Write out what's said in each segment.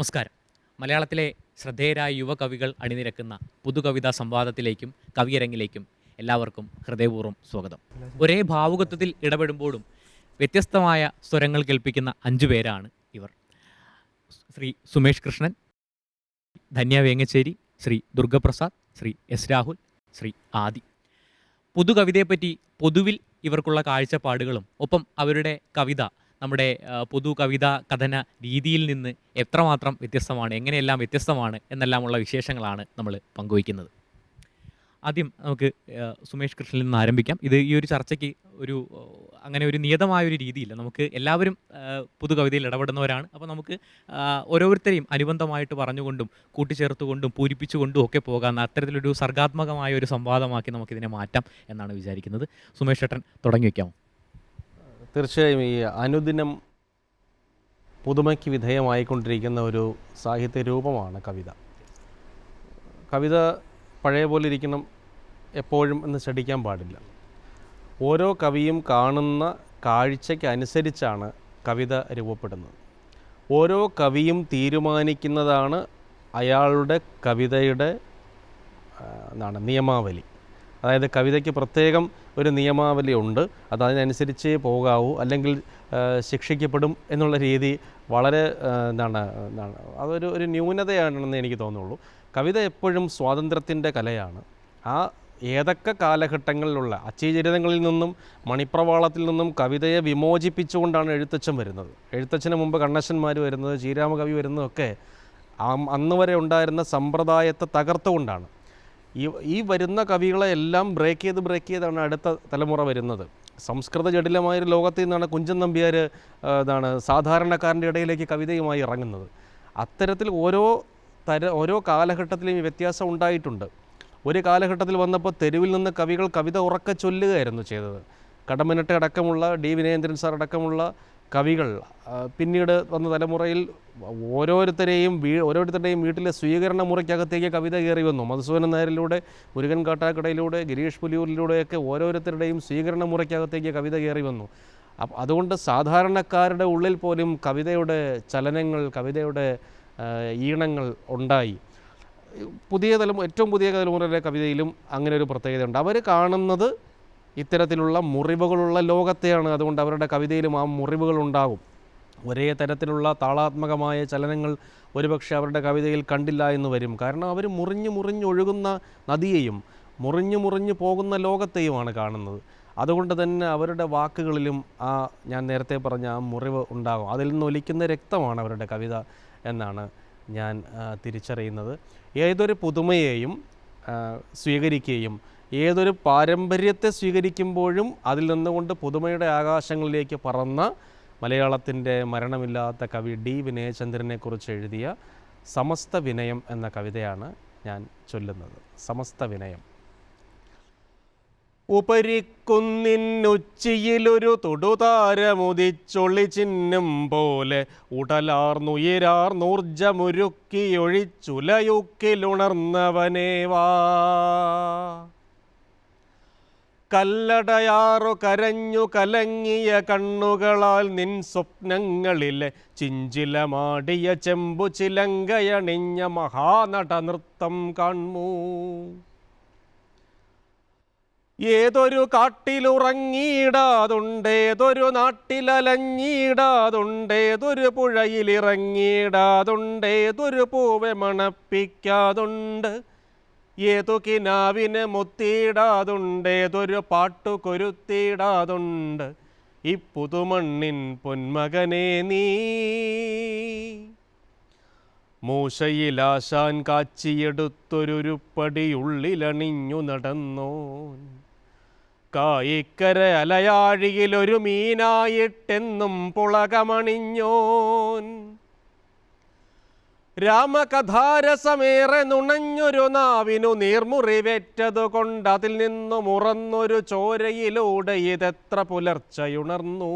നമസ്കാരം. മലയാളത്തിലെ ശ്രദ്ധേയരായ യുവകവികൾ അണിനിരക്കുന്ന പുതുകവിതാ സംവാദത്തിലേക്കും കവിയരങ്ങിലേക്കും എല്ലാവർക്കും ഹൃദയപൂർവം സ്വാഗതം. ഒരേ ഭാവുകത്വത്തിൽ ഇടപെടുമ്പോഴും വ്യത്യസ്തമായ സ്വരങ്ങൾ കേൾപ്പിക്കുന്ന അഞ്ചു പേരാണ് ഇവർ. ശ്രീ സുമേഷ് കൃഷ്ണൻ ധന്യ വേങ്ങച്ചേരി ശ്രീ ദുർഗപ്രസാദ് ശ്രീ എസ് രാഹുൽ ശ്രീ ആദി. പുതുകവിതയെപ്പറ്റി പൊതുവിൽ ഇവർക്കുള്ള കാഴ്ചപ്പാടുകളും ഒപ്പം അവരുടെ കവിത നമ്മുടെ പൊതു കവിത കഥന രീതിയിൽ നിന്ന് എത്രമാത്രം വ്യത്യസ്തമാണ് എങ്ങനെയെല്ലാം വ്യത്യസ്തമാണ് എന്നെല്ലാമുള്ള വിശേഷങ്ങളാണ് നമ്മൾ പങ്കുവയ്ക്കുന്നത്. ആദ്യം നമുക്ക് സുമേഷ് കൃഷ്ണനിൽ നിന്ന് ആരംഭിക്കാം. ഇത് ഈ ഒരു ചർച്ചയ്ക്ക് ഒരു അങ്ങനെ ഒരു നിയതമായ ഒരു രീതിയില്ല. നമുക്ക് എല്ലാവരും പുതുകവിതയിൽ ഇടപെടുന്നവരാണ്. അപ്പോൾ നമുക്ക് ഓരോരുത്തരെയും അനുബന്ധമായിട്ട് പറഞ്ഞുകൊണ്ടും കൂട്ടിച്ചേർത്തുകൊണ്ടും പൂരിപ്പിച്ചുകൊണ്ടും ഒക്കെ പോകാൻ അത്തരത്തിലൊരു സർഗാത്മകമായ ഒരു സംവാദമാക്കി നമുക്കിതിനെ മാറ്റാം എന്നാണ് വിചാരിക്കുന്നത്. സുമേഷ് ചേട്ടൻ തുടങ്ങി വയ്ക്കാമോ? തീർച്ചയായും ഈ അനുദിനം പുതുമയ്ക്ക് വിധേയമായിക്കൊണ്ടിരിക്കുന്ന ഒരു സാഹിത്യ രൂപമാണ് കവിത. കവിത പഴയ പോലെ ഇരിക്കണം എപ്പോഴും എന്ന് ചടിക്കാൻ പാടില്ല. ഓരോ കവിയും കാണുന്ന കാഴ്ചയ്ക്ക് അനുസരിച്ചാണ് കവിത രൂപപ്പെടുന്നത്. ഓരോ കവിയും തീരുമാനിക്കുന്നതാണ് അയാളുടെ കവിതയുടെ എന്താണ് നിയമാവലി. അതായത് കവിതയ്ക്ക് പ്രത്യേകം ഒരു നിയമാവലി ഉണ്ട്. അത് അതിനനുസരിച്ചേ പോകാവൂ അല്ലെങ്കിൽ ശിക്ഷിക്കപ്പെടും എന്നുള്ള രീതി വളരെ എന്താണ് എന്താണ് അതൊരു ഒരു ന്യൂനതയാണെന്ന് എനിക്ക് തോന്നുള്ളൂ കവിത എപ്പോഴും സ്വാതന്ത്ര്യത്തിന്റെ കലയാണ്. ആ ഏതൊക്കെ കാലഘട്ടങ്ങളിലുള്ള അച്ചീചരിതങ്ങളിൽ നിന്നും മണിപ്രവാളത്തിൽ നിന്നും കവിതയെ വിമോചിപ്പിച്ചുകൊണ്ടാണ് എഴുത്തച്ഛൻ വരുന്നത്. എഴുത്തച്ഛന് മുമ്പ് കണ്ണശന്മാർ വരുന്നത് ശ്രീരാമകവി വരുന്നതൊക്കെ അന്ന് വരെ ഉണ്ടായിരുന്ന സമ്പ്രദായത്തെ തകർത്തുകൊണ്ടാണ്. ഈ ഈ വരുന്ന കവികളെ എല്ലാം ബ്രേക്ക് ചെയ്ത് ബ്രേക്ക് ചെയ്താണ് അടുത്ത തലമുറ വരുന്നത്. സംസ്കൃത ജടിലമായൊരു ലോകത്തിൽ നിന്നാണ് കുഞ്ചൻ നമ്പ്യാർ ഇതാണ് സാധാരണക്കാരന്റെ ഇടയിലേക്ക് കവിതയുമായി ഇറങ്ങുന്നത്. അത്തരത്തിൽ ഓരോ തര ഓരോ കാലഘട്ടത്തിലും ഈ വ്യത്യാസം ഉണ്ടായിട്ടുണ്ട്. ഒരു കാലഘട്ടത്തിൽ വന്നപ്പോൾ തെരുവിൽ നിന്ന് കവികൾ കവിത ഉറക്ക ചൊല്ലുകയായിരുന്നു ചെയ്തത്. കടമനട്ട് അടക്കമുള്ള ഡി. വിനേന്ദ്രൻ സാർ അടക്കമുള്ള കവികൾ പിന്നീട് വന്ന തലമുറയിൽ ഓരോരുത്തരെയും വീ ഓരോരുത്തരുടെയും വീട്ടിലെ സ്വീകരണ മുറിക്കകത്തേക്ക് കവിത കയറി വന്നു. മധുസൂദനൻ നായരിലൂടെ മുരുകൻ കാട്ടാക്കടയിലൂടെ ഗിരീഷ് പുലിയൂരിലൂടെയൊക്കെ ഓരോരുത്തരുടെയും സ്വീകരണ മുറിക്കകത്തേക്ക് കവിത കയറി വന്നു. അതുകൊണ്ട് സാധാരണക്കാരുടെ ഉള്ളിൽ പോലും കവിതയുടെ ചലനങ്ങൾ കവിതയുടെ ഈണങ്ങൾ ഉണ്ടായി. പുതിയ തലമുറ ഏറ്റവും പുതിയ തലമുറയിലെ കവിതയിലും അങ്ങനെ ഒരു പ്രത്യേകതയുണ്ട്. അവർ കാണുന്നത് ഇത്തരത്തിലുള്ള മുറിവുകളുള്ള ലോകത്തെയാണ് അതുകൊണ്ട് അവരുടെ കവിതയിലും ആ മുറിവുകൾ ഉണ്ടാകും ഒരേ തരത്തിലുള്ള താളാത്മകമായ ചലനങ്ങൾ ഒരുപക്ഷെ അവരുടെ കവിതയിൽ കണ്ടില്ല എന്ന് വരും. കാരണം അവർ മുറിഞ്ഞു മുറിഞ്ഞൊഴുകുന്ന നദിയെയും മുറിഞ്ഞു മുറിഞ്ഞു പോകുന്ന ലോകത്തെയുമാണ് കാണുന്നത്. അതുകൊണ്ട് തന്നെ അവരുടെ വാക്കുകളിലും ആ ഞാൻ നേരത്തെ പറഞ്ഞ ആ മുറിവ് ഉണ്ടാകും. അതിൽ നിന്ന് ഒലിക്കുന്ന രക്തമാണ് അവരുടെ കവിത എന്നാണ് ഞാൻ തിരിച്ചറിയുന്നത്. ഏതൊരു പുതുമയെയും സ്വീകരിക്കുകയും ഏതൊരു പാരമ്പര്യത്തെ സ്വീകരിക്കുമ്പോഴും അതിൽ നിന്നുകൊണ്ട് പുതുമയുടെ ആകാശങ്ങളിലേക്ക് പറന്ന മലയാളത്തിന്റെ മരണമില്ലാത്ത കവി ഡി വിനയചന്ദ്രനെ കുറിച്ച് എഴുതിയ സമസ്ത വിനയം എന്ന കവിതയാണ് ഞാൻ ചൊല്ലുന്നത്. സമസ്ത വിനയം. ഉപരിക്കുന്നിന്നുച്ചിയിലൊരു തൊടുതാരമുതിച്ചൊളി ചിഹ്നം പോലെ ഉടലാർന്നുയരാർന്നൂർജമുരുക്കിയൊഴിച്ചുലയുക്കിലുണർന്നവനേവാ കല്ലടയാറു കരഞ്ഞു കലങ്ങിയ കണ്ണുകളാൽ നിൻ സ്വപ്നങ്ങളിലെ ചിഞ്ചിലമാടിയ ചെമ്പു ചിലങ്കയണിഞ്ഞ മഹാനട നൃത്തം കാൺമൂ ഏതൊരു കാട്ടിലുറങ്ങിയിടാതുണ്ടേതൊരു നാട്ടിലലഞ്ഞിടാതുണ്ടേതൊരു പുഴയിലിറങ്ങിയിടാതുണ്ടേതൊരു പൂവെ മണപ്പിക്കാതുണ്ട്. ഏതു കിനാവിന് മുത്തിയിടാതുണ്ടേതൊരു പാട്ടു കൊരുത്തിയിടാതുണ്ട്. ഈ പുതുമണ്ണിൻ പൊന്മകനെ നീ. മൂശയിലാശാൻ കാച്ചിയെടുത്തൊരുരുപ്പടിയുള്ളിലണിഞ്ഞു നടന്നോൻ. കായിക്കര അലയാഴിയിലൊരു മീനായിട്ടെന്നും പുളകമണിഞ്ഞോൻ. രാമകഥാരസമേറെ നുണഞ്ഞൊരു നാവിനു നീർമുറിവേറ്റതു കൊണ്ട് അതിൽ നിന്നു മുറന്നൊരു ചോരയിലൂടെ ഇതെത്ര പുലർച്ചയുണർന്നു.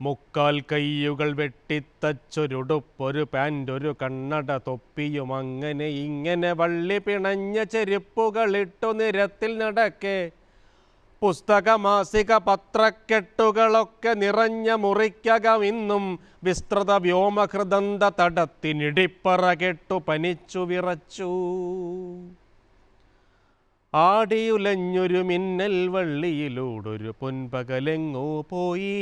മുക്കാൽ കയ്യുകൾ വെട്ടിത്തച്ചൊരുടുപ്പൊരു പാന്റൊരു കണ്ണട തൊപ്പിയും അങ്ങനെ ഇങ്ങനെ വള്ളി പിണഞ്ഞ ചെരുപ്പുകളിട്ടു നിരത്തിൽ നടക്കെ. പുസ്തക മാസിക പത്രക്കെട്ടുകളൊക്കെ നിറഞ്ഞ മുറിക്കകം ഇന്നും വിസ്തൃത വ്യോമഹൃദന്ത തടത്തിനിടിപ്പറ കെട്ടു പനിച്ചു വിറച്ചു. ആടിയുലഞ്ഞൊരു മിന്നൽ വള്ളിയിലൂടൊരു പൊൻപകലെങ്ങോ പോയി.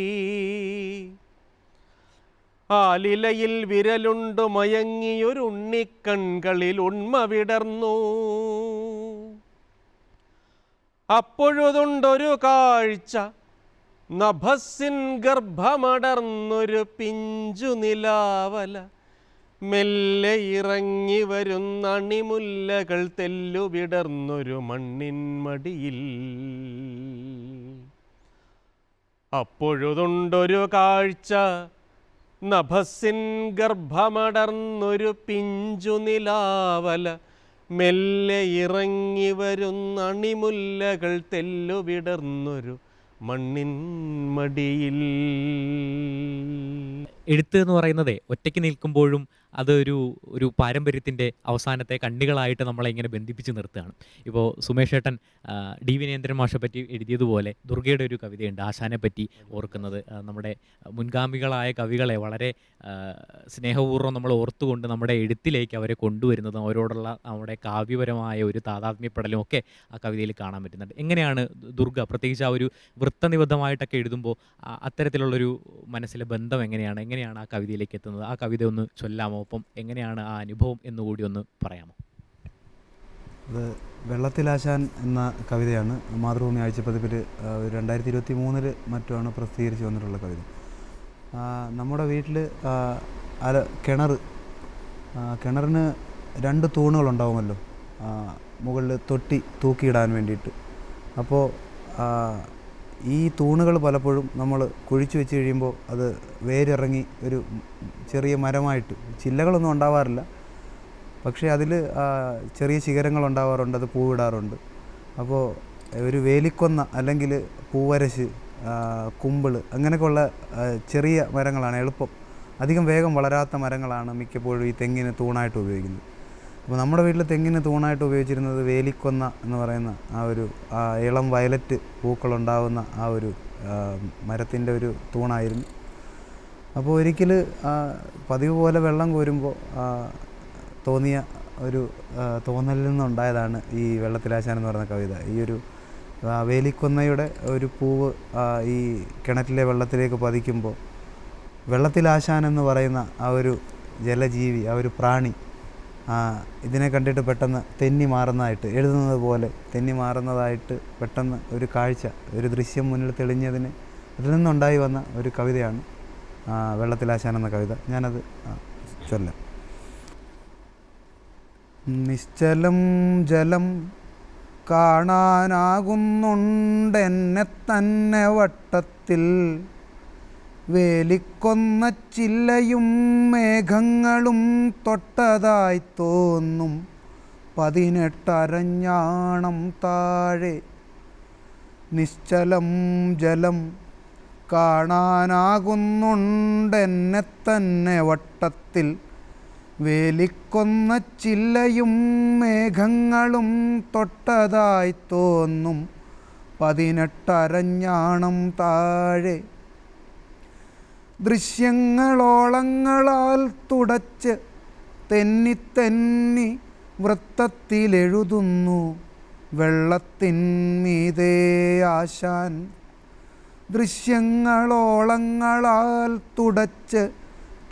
ആലിലയിൽ വിരലുണ്ടു മയങ്ങിയൊരു ഉണ്ണിക്കൺകളിൽ ഉണ്മ വിടർന്നു. അപ്പോഴുതുണ്ടൊരു കാഴ്ച. നഭസ്സിൻ ഗർഭമടർന്നൊരു പിഞ്ചു നിലാവല മെല്ലെ ഇറങ്ങി വരുന്ന അണിമുല്ലകൾ തെല്ലുവിടർന്നൊരു മണ്ണിൻ മടിയിൽ. അപ്പോഴുതുണ്ടൊരു കാഴ്ച. നഭസ്സിൻ ഗർഭമടർന്നൊരു പിഞ്ചു നിലാവല മെല്ലെ ഇറങ്ങി വരുന്ന അണിമുല്ലകൾ തെല്ലുവിടർന്നൊരു മണ്ണിൻ മടിയിൽ. എഴുത്ത് എന്ന് പറയുന്നത് ഒറ്റയ്ക്ക് നിൽക്കുമ്പോഴും അതൊരു ഒരു പാരമ്പര്യത്തിന്റെ അവസാനത്തെ കണ്ണികളായിട്ട് നമ്മളെ ഇങ്ങനെ ബന്ധിപ്പിച്ച് നിർത്തുകയാണ്. ഇപ്പോൾ സുമേഷ് ഏട്ടൻ ഡി വിനേന്ദ്രൻ മാഷെ പറ്റി എഴുതിയതുപോലെ ദുർഗയുടെ ഒരു കവിതയുണ്ട് ആശാനെ പറ്റി ഓർക്കുന്നത് നമ്മുടെ മുൻഗാമികളായ കവികളെ വളരെ സ്നേഹപൂർവം നമ്മൾ ഓർത്തുകൊണ്ട് നമ്മുടെ എഴുത്തിലേക്ക് അവരെ കൊണ്ടുവരുന്നതും അവരോടുള്ള നമ്മുടെ കാവ്യപരമായ ഒരു താതാത്മ്യപ്പെടലും ഒക്കെ ആ കവിതയിൽ കാണാൻ പറ്റുന്നുണ്ട്. എങ്ങനെയാണ് ദുർഗ പ്രത്യേകിച്ച് ആ ഒരു വൃത്തനിബദ്ധമായിട്ടൊക്കെ എഴുതുമ്പോൾ അത്തരത്തിലുള്ളൊരു മനസ്സിലെ ബന്ധം എങ്ങനെയാണ്? എങ്ങനെയാണ് ആ കവിതയിലേക്ക് എത്തുന്നത്? ആ കവിത ഒന്ന് ചൊല്ലാമോ? ഒപ്പം എങ്ങനെയാണ് ആ അനുഭവം എന്നുകൂടി ഒന്ന് പറയാമോ? അത് വെള്ളത്തിലാശാൻ എന്ന കവിതയാണ്. മാതൃഭൂമി ആഴ്ചപ്പതിപ്പിൽ രണ്ടായിരത്തി ഇരുപത്തി മൂന്നിൽ മറ്റുമാണ് പ്രസിദ്ധീകരിച്ച് വന്നിട്ടുള്ള കവിത. നമ്മുടെ വീട്ടിൽ അല കിണർ കിണറിന് രണ്ട് തൂണുകളുണ്ടാവുമല്ലോ. മുകളിൽ തൊട്ടി തൂക്കിയിടാൻ വേണ്ടിയിട്ട്. അപ്പോൾ ഈ തൂണുകൾ പലപ്പോഴും നമ്മൾ കുഴിച്ചു വെച്ച് കഴിയുമ്പോൾ അത് വേരിറങ്ങി ഒരു ചെറിയ മരമായിട്ട്. ചില്ലകളൊന്നും ഉണ്ടാവാറില്ല. പക്ഷേ അതിൽ ചെറിയ ശിഖരങ്ങൾ ഉണ്ടാവാറുണ്ട് അത് പൂവിടാറുണ്ട്. അപ്പോൾ ഒരു വേലിക്കൊന്ന അല്ലെങ്കിൽ പൂവരശ് കുമ്പിൾ അങ്ങനെയൊക്കെയുള്ള ചെറിയ മരങ്ങളാണ് എളുപ്പം. അധികം വേഗം വളരാത്ത മരങ്ങളാണ് മിക്കപ്പോഴും ഈ തെങ്ങിന് തൂണായിട്ട് ഉപയോഗിക്കുന്നത്. അപ്പോൾ നമ്മുടെ വീട്ടിൽ തെങ്ങിന് തൂണായിട്ട് ഉപയോഗിച്ചിരുന്നത് വേലിക്കൊന്ന എന്ന് പറയുന്ന ആ ഒരു ഇളം വയലറ്റ് പൂക്കളുണ്ടാവുന്ന ആ ഒരു മരത്തിന്റെ ഒരു തൂണായിരുന്നു. അപ്പോൾ ഒരിക്കൽ പതിവ് പോലെ വെള്ളം കോരുമ്പോൾ തോന്നിയ ഒരു തോന്നലിൽ നിന്നുണ്ടായതാണ് ഈ വെള്ളത്തിലാശാൻ എന്ന് പറയുന്ന കവിത. ഈ ഒരു വേലിക്കൊന്നയുടെ ഒരു പൂവ് ഈ കിണറ്റിലെ വെള്ളത്തിലേക്ക് പതിക്കുമ്പോൾ വെള്ളത്തിലാശാൻ എന്ന് പറയുന്ന ആ ഒരു ജലജീവി ആ ഒരു പ്രാണി ഇതിനെ കണ്ടിട്ട് പെട്ടെന്ന് തെന്നി മാറുന്നതായിട്ട് എഴുതുന്നത് പോലെ തെന്നി മാറുന്നതായിട്ട് പെട്ടെന്ന് ഒരു കാഴ്ച ഒരു ദൃശ്യം മുന്നിൽ തെളിഞ്ഞതിന് അതിൽ നിന്നുണ്ടായി വന്ന ഒരു കവിതയാണ് വെള്ളത്തിലാശാൻ എന്ന കവിത. ഞാനത് ചൊല്ലാം. നിശ്ചലം ജലം കാണാനാകുന്നുണ്ടെന്നെ തന്നെ വട്ടത്തിൽ വേലിക്കൊന്ന ചില്ലയും മേഘങ്ങളും തൊട്ടതായി തോന്നും. പതിനെട്ടരഞ്ഞാണം താഴെ നിശ്ചലം ജലം കാണാനാകുന്നുണ്ടെന്നെ തന്നെ വട്ടത്തിൽ. വേലിക്കൊന്ന ചില്ലയും മേഘങ്ങളും തൊട്ടതായി തോന്നും. പതിനെട്ടരഞ്ഞാണം താഴെ ദൃശ്യങ്ങളോളങ്ങളാൽ തുടച്ച് തെന്നിത്തെന്നി തെന്നി വൃത്തത്തിലെഴുതുന്നു വെള്ളത്തിന്മീതേ ആശാൻ. ദൃശ്യങ്ങളോളങ്ങളാൽ തുടച്ച്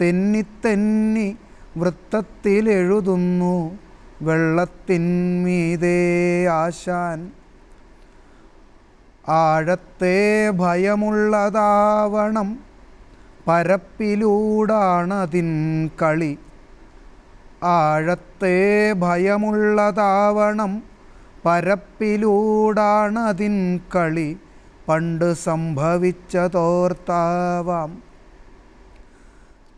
തെന്നിത്തെന്നി തെന്നി വൃത്തത്തിലെഴുതുന്നു വെള്ളത്തിന്മീതേ ആശാൻ. ആഴത്തെ ഭയമുള്ളതാവണം പരപ്പിലൂടാണതിൻ കളി. ആഴത്തെ ഭയമുള്ളതാവണം പരപ്പിലൂടാണതിൻ കളി. പണ്ട് സംഭവിച്ചതോർത്താവാം.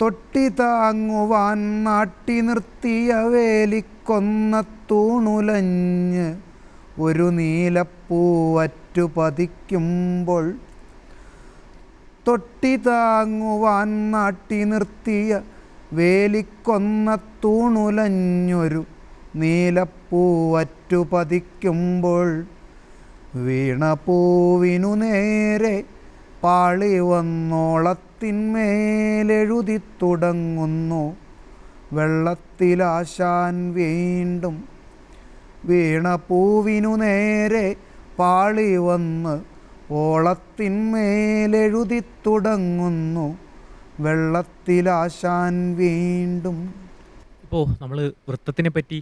തൊട്ടി താങ്ങുവാൻ നാട്ടി നിർത്തിയ വേലിക്കൊന്ന തൂണുലഞ്ഞ് ഒരു നീലപ്പൂവറ്റു പതിക്കുമ്പോൾ തൊട്ടി താങ്ങുവാൻ നാട്ടി നിർത്തിയ വേലിക്കൊന്ന തൂണുലഞ്ഞൊരു നീലപ്പൂവറ്റു പതിക്കുമ്പോൾ വീണപ്പൂവിനു നേരെ പാളി വന്നോളത്തിന്മേലെഴുതി തുടങ്ങുന്നു. വെള്ളത്തിലാശാൻ വീണ്ടും വീണപ്പൂവിനു നേരെ പാളി വന്ന് ഓളത്തിന്മേലെഴുതി തുടങ്ങുന്നു വെള്ളത്തിലാശാൻ വീണ്ടും. ഇപ്പോൾ നമ്മൾ വൃത്തത്തിനെ പറ്റി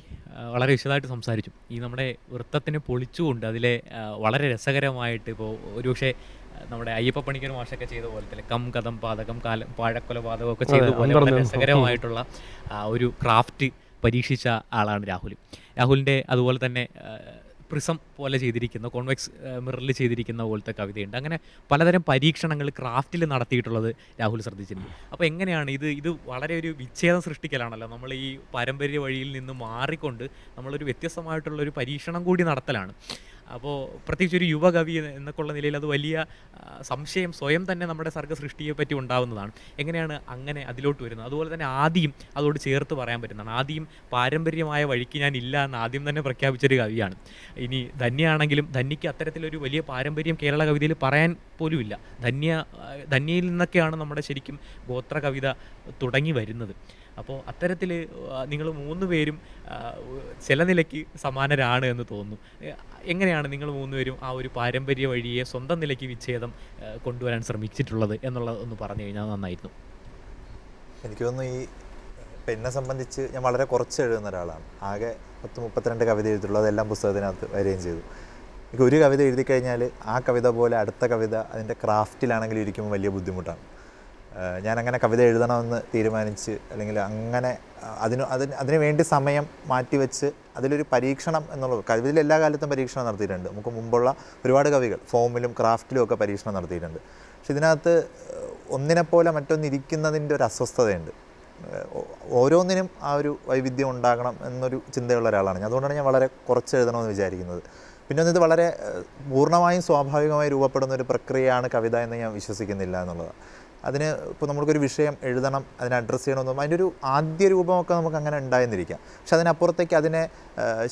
വളരെ വിശദമായിട്ട് സംസാരിച്ചു. ഈ നമ്മുടെ വൃത്തത്തിനെ പൊളിച്ചുകൊണ്ട് അതിലെ വളരെ രസകരമായിട്ട് ഇപ്പോൾ ഒരുപക്ഷെ നമ്മുടെ അയ്യപ്പ പണിക്കർ മാഷൊക്കെ ചെയ്ത പോലെ തന്നെ കം കഥം പാതകം കാല പാഴക്കൊല പാതകം ഒക്കെ ചെയ്ത പോലെ വളരെ രസകരമായിട്ടുള്ള ഒരു ക്രാഫ്റ്റ് പരീക്ഷിച്ച ആളാണ് രാഹുൽ. രാഹുലിന്റെ അതുപോലെ തന്നെ പ്രിസം പോലെ ചെയ്തിരിക്കുന്ന കോൺവെക്സ് മിററിൽ ചെയ്തിരിക്കുന്ന പോലത്തെ കവിതയുണ്ട്. അങ്ങനെ പലതരം പരീക്ഷണങ്ങൾ ക്രാഫ്റ്റിൽ നടത്തിയിട്ടുള്ളത് രാഹുൽ ശ്രദ്ധിച്ചിട്ടുണ്ട്. അപ്പോൾ എങ്ങനെയാണ് ഇത് ഇത് വളരെ ഒരു വിച്ഛേദം സൃഷ്ടിക്കലാണല്ലോ. നമ്മൾ ഈ പാരമ്പര്യ വഴിയിൽ നിന്ന് മാറിക്കൊണ്ട് നമ്മളൊരു വ്യത്യസ്തമായിട്ടുള്ള ഒരു പരീക്ഷണം കൂടി നടത്തലാണ്. അപ്പോൾ പ്രത്യേകിച്ച് ഒരു യുവകവി എന്ന- എന്നൊക്കെയുള്ള നിലയിൽ അത് വലിയ സംശയം സ്വയം തന്നെ നമ്മുടെ സർഗ സൃഷ്ടിയെ പറ്റി ഉണ്ടാവുന്നതാണ്. എങ്ങനെയാണ് അങ്ങനെ അതിലോട്ട് വരുന്നത്? അതുപോലെ തന്നെ ആദ്യം അതോട് ചേർത്ത് പറയാൻ പറ്റുന്നതാണ്. ആദ്യം പാരമ്പര്യമായ വഴിക്ക് ഞാൻ ഇല്ല എന്ന് ആദ്യം തന്നെ പ്രഖ്യാപിച്ചൊരു കവിയാണ്. ഇനി ധന്യയാണെങ്കിലും ധന്യയ്ക്ക് അത്തരത്തിലൊരു വലിയ പാരമ്പര്യം കേരള കവിതയിൽ പറയാൻ പോലുമില്ല ധന്യ ധന്യയിൽ നിന്നൊക്കെയാണ് നമ്മുടെ ശരിക്കും ഗോത്ര കവിത തുടങ്ങി വരുന്നത്. അപ്പോൾ അത്തരത്തിൽ നിങ്ങൾ മൂന്ന് പേരും ചില നിലയ്ക്ക് സമാനരാണ് എന്ന് തോന്നുന്നു. എ, എങ്ങനെയാണ് നിങ്ങൾ മൂന്നുപേരും ആ ഒരു പാരമ്പര്യ വഴിയെ സ്വന്തം നിലയ്ക്ക് വിച്ഛേദം കൊണ്ടുവരാൻ ശ്രമിച്ചിട്ടുള്ളത് എന്നുള്ളത് ഒന്ന് പറഞ്ഞു കഴിഞ്ഞാൽ നന്നായിരുന്നു. എനിക്ക് തോന്നുന്നു ഈ പെണ്ണെ സംബന്ധിച്ച് ഞാൻ വളരെ കുറച്ച് എഴുതുന്ന ഒരാളാണ്. ആകെ പത്ത് മുപ്പത്തിരണ്ട് കവിത എഴുതിയിട്ടുള്ളൂ അതെല്ലാം പുസ്തകത്തിനകത്ത് വരികയും ചെയ്തു. എനിക്ക് ഒരു കവിത എഴുതി കഴിഞ്ഞാൽ ആ കവിത പോലെ അടുത്ത കവിത അതിന്റെ ക്രാഫ്റ്റിലാണെങ്കിലും ഇരിക്കുമ്പോൾ വലിയ ബുദ്ധിമുട്ടാണ്. അങ്ങനെ കവിത എഴുതണമെന്ന് തീരുമാനിച്ച് അല്ലെങ്കിൽ അങ്ങനെ അതിന് അതിന് അതിന് വേണ്ടി സമയം മാറ്റിവെച്ച് അതിലൊരു പരീക്ഷണം എന്നുള്ളത് കവിതയിൽ എല്ലാ കാലത്തും പരീക്ഷണം നടത്തിയിട്ടുണ്ട്. നമുക്ക് മുമ്പുള്ള ഒരുപാട് കവികൾ ഫോമിലും ക്രാഫ്റ്റിലും ഒക്കെ പരീക്ഷണം നടത്തിയിട്ടുണ്ട്. പക്ഷെ ഇതിനകത്ത് ഒന്നിനെപ്പോലെ മറ്റൊന്നിരിക്കുന്നതിന്റെ ഒരു അസ്വസ്ഥതയുണ്ട്. ഓരോന്നിനും ആ ഒരു വൈവിധ്യം ഉണ്ടാകണം എന്നൊരു ചിന്തയുള്ള ഒരാളാണ് ഞാൻ. അതുകൊണ്ടാണ് ഞാൻ വളരെ കുറച്ച് എഴുതണമെന്ന് വിചാരിക്കുന്നത്. പിന്നെ ഒന്ന് ഇത് വളരെ പൂർണമായും സ്വാഭാവികമായി രൂപപ്പെടുന്ന ഒരു പ്രക്രിയയാണ് കവിത എന്ന് ഞാൻ വിശ്വസിക്കുന്നില്ല എന്നുള്ളതാണ്. അതിന് ഇപ്പോൾ നമുക്കൊരു വിഷയം എഴുതണം അതിനെ അഡ്രസ്സ് ചെയ്യണമെന്നും അതിന്റെ ഒരു ആദ്യ രൂപമൊക്കെ നമുക്ക് അങ്ങനെ ഉണ്ടായെന്നിരിക്കാം. പക്ഷെ അതിനപ്പുറത്തേക്ക് അതിനെ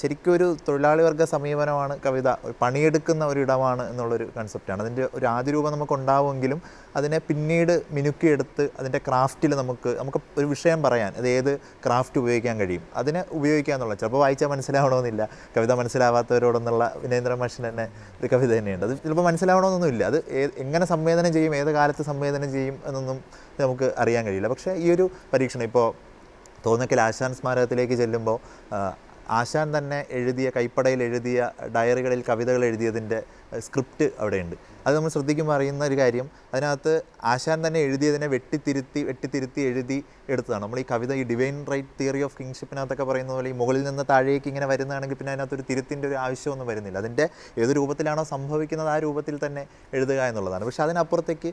ശരിക്കും ഒരു തൊഴിലാളി വർഗ സമീപനമാണ് കവിത ഒരു പണിയെടുക്കുന്ന ഒരിടമാണ് എന്നുള്ളൊരു കൺസെപ്റ്റാണ് അതിന്റെ ഒരു ആദ്യ രൂപം നമുക്ക് ഉണ്ടാവുമെങ്കിലും അതിനെ പിന്നീട് മിനുക്കിയെടുത്ത് അതിന്റെ ക്രാഫ്റ്റിൽ നമുക്ക് നമുക്ക് ഒരു വിഷയം പറയാൻ അത് ഏത് ക്രാഫ്റ്റ് ഉപയോഗിക്കാൻ കഴിയും. അതിനെ ഉപയോഗിക്കുക എന്നുള്ളത് ചിലപ്പോൾ വായിച്ചാൽ മനസ്സിലാവണമെന്നില്ല. കവിത മനസ്സിലാവാത്തവരോടൊന്നുള്ള വിനേന്ദ്ര മനുഷ്യൻ തന്നെ ഒരു കവിത തന്നെയുണ്ട്. അത് ചിലപ്പോൾ മനസ്സിലാവണമെന്നൊന്നുമില്ല. അത് എങ്ങനെ സംവേദനം ചെയ്യും ഏത് കാലത്ത് സംവേദനം ചെയ്യും എന്നൊന്നും നമുക്ക് അറിയാൻ കഴിയില്ല. പക്ഷേ ഈ ഒരു പരീക്ഷണം ഇപ്പോൾ തോന്നക്കൽ ആശാൻ സ്മാരകത്തിലേക്ക് ചെല്ലുമ്പോൾ ആശാൻ തന്നെ എഴുതിയ കൈപ്പടയിൽ എഴുതിയ ഡയറികളിൽ കവിതകൾ എഴുതിയതിന്റെ സ്ക്രിപ്റ്റ് അവിടെയുണ്ട്. അത് നമ്മൾ ശ്രദ്ധിക്കുമ്പോൾ അറിയുന്ന ഒരു കാര്യം അതിനകത്ത് ആശാൻ തന്നെ എഴുതിയതിനെ വെട്ടിത്തിരുത്തി വെട്ടിത്തിരുത്തി എഴുതി എടുത്തതാണ്. നമ്മൾ ഈ കവിത ഈ ഡിവൈൻ റൈറ്റ് തിയറി ഓഫ് കിങ്ഷിപ്പിനകത്തൊക്കെ പറയുന്ന പോലെ ഈ മുകളിൽ നിന്ന് താഴേക്ക് ഇങ്ങനെ വരുന്നതാണെങ്കിൽ പിന്നെ അതിനകത്ത് ഒരു തിരുത്തിന്റെ ഒരു ആവശ്യമൊന്നും വരുന്നില്ല. അതിന്റെ ഏത് രൂപത്തിലാണോ സംഭവിക്കുന്നത് ആ രൂപത്തിൽ തന്നെ എഴുതുക എന്നുള്ളതാണ്. പക്ഷേ അതിനപ്പുറത്തേക്ക്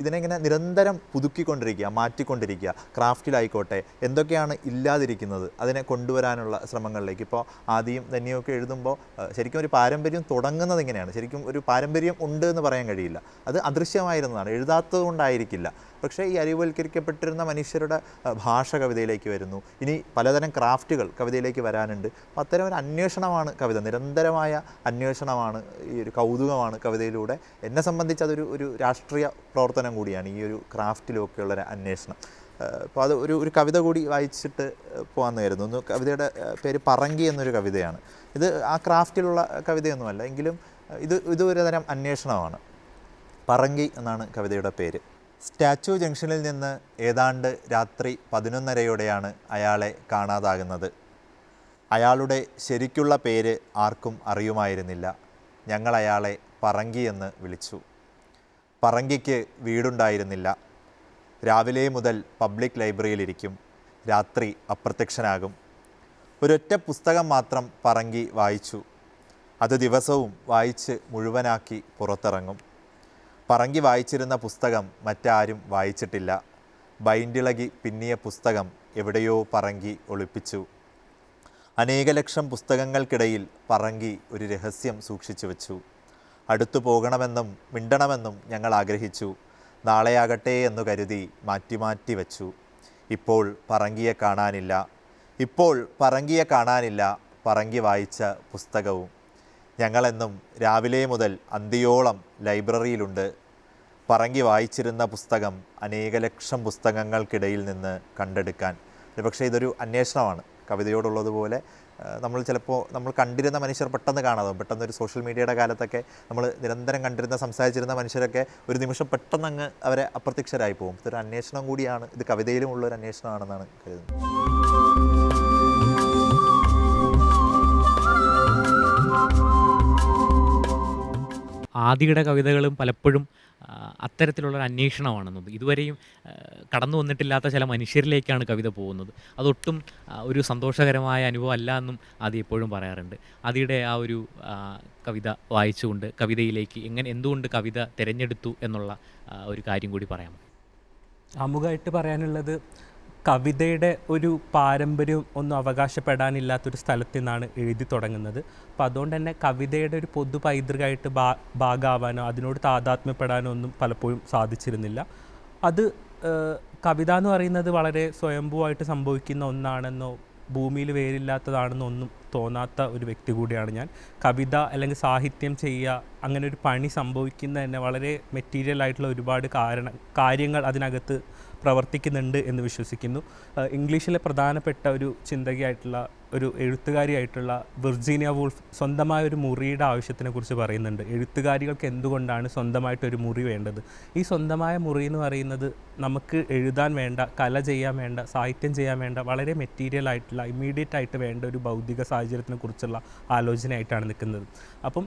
ഇതിനെങ്ങനെ നിരന്തരം പുതുക്കിക്കൊണ്ടിരിക്കുക മാറ്റിക്കൊണ്ടിരിക്കുക ക്രാഫ്റ്റിലായിക്കോട്ടെ എന്തൊക്കെയാണ് ഇല്ലാതിരിക്കുന്നത് അതിനെ കൊണ്ടുവരാനുള്ള ശ്രമങ്ങളിലേക്ക്. ഇപ്പോൾ ആദ്യം തന്നെയൊക്കെ എഴുതുമ്പോൾ ശരിക്കും ഒരു പാരമ്പര്യം തുടങ്ങുന്നത് ഇങ്ങനെയാണ്. ശരിക്കും ഒരു പാരമ്പര്യം ഉണ്ട് എന്ന് പറയാൻ കഴിയില്ല. അത് അദൃശ്യമായിരുന്നതാണ് എഴുതാത്തത് കൊണ്ടായിരിക്കില്ല പക്ഷേ ഈ അരിവൽക്കരിക്കപ്പെട്ടിരുന്ന മനുഷ്യരുടെ ഭാഷ കവിതയിലേക്ക് വരുന്നു. ഇനി പലതരം ക്രാഫ്റ്റുകൾ കവിതയിലേക്ക് വരാനുണ്ട്. അത്തരം ഒരു അന്വേഷണമാണ് കവിത നിരന്തരമായ അന്വേഷണമാണ് ഈ ഒരു കൗതുകമാണ് കവിതയിലൂടെ. എന്നെ സംബന്ധിച്ച് അതൊരു ഒരു രാഷ്ട്രീയ പ്രവർത്തനം കൂടിയാണ് ഈ ഒരു ക്രാഫ്റ്റിലുമൊക്കെയുള്ള ഒരു അന്വേഷണം. അപ്പോൾ അത് ഒരു ഒരു കവിത കൂടി വായിച്ചിട്ട് പോകാമെന്നായിരുന്നു ഒന്ന് കവിതയുടെ പേര് പറങ്കി എന്നൊരു കവിതയാണ്. ഇത് ആ ക്രാഫ്റ്റിലുള്ള കവിതയൊന്നുമല്ല. എങ്കിലും ഇത് ഇത് ഒരു തരം അന്വേഷണമാണ്. പറങ്കി എന്നാണ് കവിതയുടെ പേര്. സ്റ്റാച്ചു ജംഗ്ഷനിൽ നിന്ന് ഏതാണ്ട് രാത്രി പതിനൊന്നരയോടെയാണ് അയാളെ കാണാതാകുന്നത്. അയാളുടെ ശരിക്കുള്ള പേര് ആർക്കും അറിയുമായിരുന്നില്ല. ഞങ്ങൾ അയാളെ പറങ്കി എന്ന് വിളിച്ചു. പറങ്കിക്ക് വീടുണ്ടായിരുന്നില്ല. രാവിലെ മുതൽ പബ്ലിക് ലൈബ്രറിയിലിരിക്കും രാത്രി അപ്രത്യക്ഷനാകും. ഒരൊറ്റ പുസ്തകം മാത്രം പറങ്കി വായിച്ചു. അത് ദിവസവും വായിച്ച് മുഴുവനാക്കി പുറത്തിറങ്ങും. പറങ്കി വായിച്ചിരുന്ന പുസ്തകം മറ്റാരും വായിച്ചിട്ടില്ല. ബൈൻഡിളകി പിന്നിയ പുസ്തകം എവിടെയോ പറങ്കി ഒളിപ്പിച്ചു. അനേക ലക്ഷം പുസ്തകങ്ങൾക്കിടയിൽ പറങ്കി ഒരു രഹസ്യം സൂക്ഷിച്ചു വച്ചു. അടുത്തു പോകണമെന്നും മിണ്ടണമെന്നും ഞങ്ങൾ ആഗ്രഹിച്ചു. നാളെയാകട്ടെ എന്നു കരുതി മാറ്റി മാറ്റി വച്ചു. ഇപ്പോൾ പറങ്കിയെ കാണാനില്ല. ഇപ്പോൾ പറങ്കിയെ കാണാനില്ല പറങ്കി വായിച്ച പുസ്തകവും. ഞങ്ങളെന്നും രാവിലെ മുതൽ അന്തിയോളം ലൈബ്രറിയിലുണ്ട്. പറങ്കി വായിച്ചിരുന്ന പുസ്തകം അനേക ലക്ഷം പുസ്തകങ്ങൾക്കിടയിൽ നിന്ന് കണ്ടെടുക്കാൻ. പക്ഷേ ഇതൊരു അന്വേഷണമാണ്. കവിതയോടുള്ളതുപോലെ നമ്മൾ ചിലപ്പോൾ നമ്മൾ കണ്ടിരുന്ന മനുഷ്യർ പെട്ടെന്ന് കാണാതെ പെട്ടെന്ന് ഒരു സോഷ്യൽ മീഡിയയുടെ കാലത്തൊക്കെ നമ്മൾ നിരന്തരം കണ്ടിരുന്ന സംസാരിച്ചിരുന്ന മനുഷ്യരൊക്കെ ഒരു നിമിഷം പെട്ടെന്ന് അങ്ങ് അവരെ അപ്രത്യക്ഷരായി പോകും. ഇതൊരു അന്വേഷണം കൂടിയാണ്. ഇത് കവിതയിലുമുള്ള ഒരു അന്വേഷണമാണെന്നാണ് കരുതുന്നത്. ആദിയുടെ കവിതകളും പലപ്പോഴും അത്തരത്തിലുള്ള ഒരു ഇതുവരെയും കടന്നു വന്നിട്ടില്ലാത്ത ചില മനുഷ്യരിലേക്കാണ് കവിത പോകുന്നത്. അതൊട്ടും ഒരു സന്തോഷകരമായ അനുഭവം അല്ല എന്നും ആദി എപ്പോഴും പറയാറുണ്ട്. ആദിയുടെ ആ ഒരു കവിത വായിച്ചുകൊണ്ട് കവിതയിലേക്ക് എങ്ങനെ എന്തുകൊണ്ട് കവിത തിരഞ്ഞെടുത്തു എന്നുള്ള ഒരു കാര്യം കൂടി പറയാമോ? ആമുഖമായിട്ട് പറയാനുള്ളത് കവിതയുടെ ഒരു പാരമ്പര്യം ഒന്നും അവകാശപ്പെടാനില്ലാത്തൊരു സ്ഥലത്തു നിന്നാണ് എഴുതി തുടങ്ങുന്നത്. അപ്പോൾ അതുകൊണ്ട് തന്നെ കവിതയുടെ ഒരു പൊതു പൈതൃകമായിട്ട് ഭാ ഭാഗമാവാനോ അതിനോട് താതാത്മ്യപ്പെടാനോ ഒന്നും പലപ്പോഴും സാധിച്ചിരുന്നില്ല. അത് കവിത എന്ന് പറയുന്നത് വളരെ സ്വയംഭൂവായിട്ട് സംഭവിക്കുന്ന ഒന്നാണെന്നോ ഭൂമിയിൽ വേരില്ലാത്തതാണെന്നോ ഒന്നും തോന്നാത്ത ഒരു വ്യക്തി കൂടിയാണ് ഞാൻ. കവിത അല്ലെങ്കിൽ സാഹിത്യം ചെയ്യുക അങ്ങനെ ഒരു പണി സംഭവിക്കുന്ന തന്നെ വളരെ മെറ്റീരിയൽ ആയിട്ടുള്ള ഒരുപാട് കാരണ കാര്യങ്ങൾ അതിനകത്ത് പ്രവർത്തിക്കുന്നുണ്ട് എന്ന് വിശ്വസിക്കുന്നു. ഇംഗ്ലീഷിലെ പ്രധാനപ്പെട്ട ഒരു ചിന്തകയായിട്ടുള്ള ഒരു എഴുത്തുകാരിയായിട്ടുള്ള വിർജീനിയ വൂൾഫ് സ്വന്തമായ ഒരു മുറിയുടെ ആവശ്യത്തിനെ കുറിച്ച് പറയുന്നുണ്ട്. എഴുത്തുകാരികൾക്ക് എന്തുകൊണ്ടാണ് സ്വന്തമായിട്ട് ഒരു മുറി വേണ്ടത്? ഈ സ്വന്തമായ മുറി എന്ന് പറയുന്നത് നമുക്ക് എഴുതാൻ വേണ്ട കല ചെയ്യാൻ വേണ്ട സാഹിത്യം ചെയ്യാൻ വേണ്ട വളരെ മെറ്റീരിയൽ ആയിട്ടുള്ള ഇമ്മീഡിയറ്റ് ആയിട്ട് വേണ്ട ഒരു ഭൗതിക സാഹചര്യത്തിനെ കുറിച്ചുള്ള ആലോചനയായിട്ടാണ് നിൽക്കുന്നത്. അപ്പം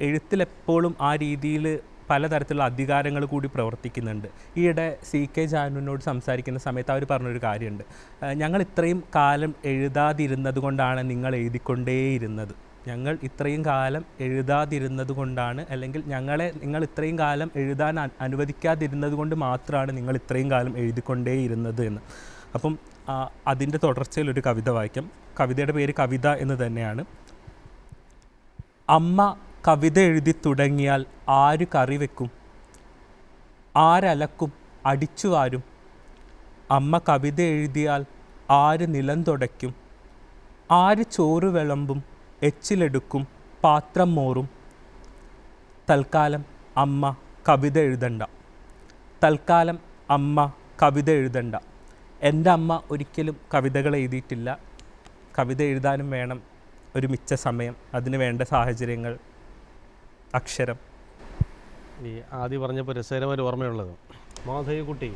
എഴുത്തിലെപ്പോഴും ആ രീതിയിൽ പലതരത്തിലുള്ള അധികാരങ്ങൾ കൂടി പ്രവർത്തിക്കുന്നുണ്ട്. ഈയിടെ സി കെ ജാനുവിനോട് സംസാരിക്കുന്ന സമയത്ത് അവർ പറഞ്ഞൊരു കാര്യമുണ്ട്. ഞങ്ങൾ ഇത്രയും കാലം എഴുതാതിരുന്നത് കൊണ്ടാണ് നിങ്ങൾ എഴുതിക്കൊണ്ടേയിരുന്നത്. ഞങ്ങൾ ഇത്രയും കാലം എഴുതാതിരുന്നത് കൊണ്ടാണ് അല്ലെങ്കിൽ ഞങ്ങളെ നിങ്ങൾ ഇത്രയും കാലം എഴുതാൻ അനുവദിക്കാതിരുന്നത് കൊണ്ട് മാത്രമാണ് നിങ്ങൾ ഇത്രയും കാലം എഴുതിക്കൊണ്ടേയിരുന്നത് എന്ന്. അപ്പം അതിന്റെ തുടർച്ചയിൽ ഒരു കവിത വായിക്കാം. കവിതയുടെ പേര് കവിത എന്ന് തന്നെയാണ്. അമ്മ കവിത എഴുതി തുടങ്ങിയാൽ ആര് കറി വെക്കും? ആരലക്കും? അടിച്ചു വാരും. അമ്മ കവിത എഴുതിയാൽ ആര് നിലം തുടയ്ക്കും? ആര് ചോറ് വിളമ്പും? എച്ചിലെടുക്കും. പാത്രം മോറും. തൽക്കാലം അമ്മ കവിത എഴുതണ്ട. തൽക്കാലം അമ്മ കവിത എഴുതണ്ട. എന്റെ അമ്മ ഒരിക്കലും കവിതകൾ എഴുതിയിട്ടില്ല. കവിത എഴുതാനും വേണം. ഒരു മിച്ച സമയം. അതിന് വേണ്ട സാഹചര്യങ്ങൾ. അക്ഷരം. ഈ ആദ്യം പറഞ്ഞപ്പോൾ രസകരമായ ഓർമ്മയുള്ളത്. മാധവിക്കുട്ടി